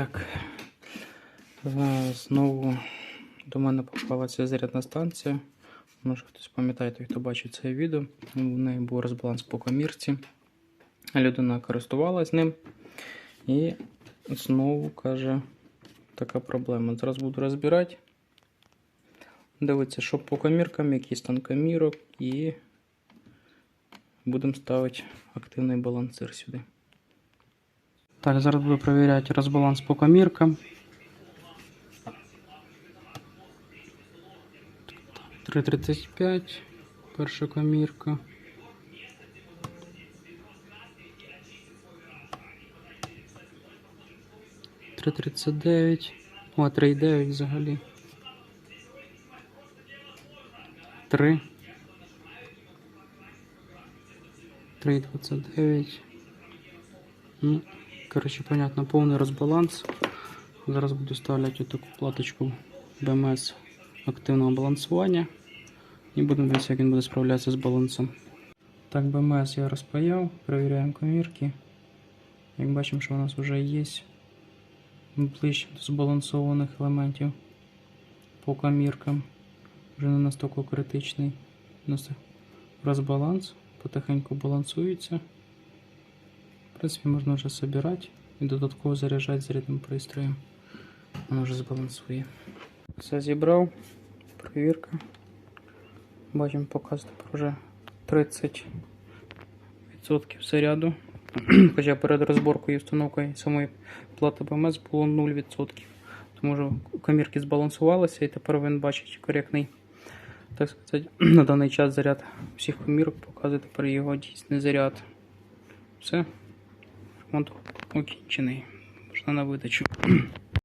Так. Е, Знову до мене попала ця зарядна станція. Може хтось пам'ятає, хто бачив це відео. У неї був розбаланс по комірці. Людина користувалась ним. І знову каже, така проблема. Зараз буду розбирати. Дивитися, що по коміркам, який стан комірок, і будемо ставити активний балансир сюди. Так, зараз буду перевіряти розбаланс по коміркам. 3.35, перша комірка. Три тридцять дев'ять. О, три дев'ять взагалі. Три. Три двадцять дев'ять. Ну, коротше, понятно, повний розбаланс. Зараз буду ставляти таку платочку BMS активного балансування. І будемо дивитися, як він буде справлятися з балансом. Так, BMS я розпаяв, перевіряємо комірки. Як бачимо, що у нас вже є ближче до збалансованих елементів по коміркам. Вже не настільки критичний. У нас розбаланс, потихеньку балансується. В принципі, можна вже збирати і додатково заряджати зарядним пристроєм. Воно вже збалансує. Все зібрав. Перевірка. Бачимо, показує вже 30% заряду. Хоча перед розборкою і встановкою самої плати БМС було 0%. Тому що комірки збалансувалися і тепер він бачить коректний, так сказати, на даний час заряд всіх комірок показує тепер його дійсний заряд. Все. Ремонт окінчений. Можна на видачу.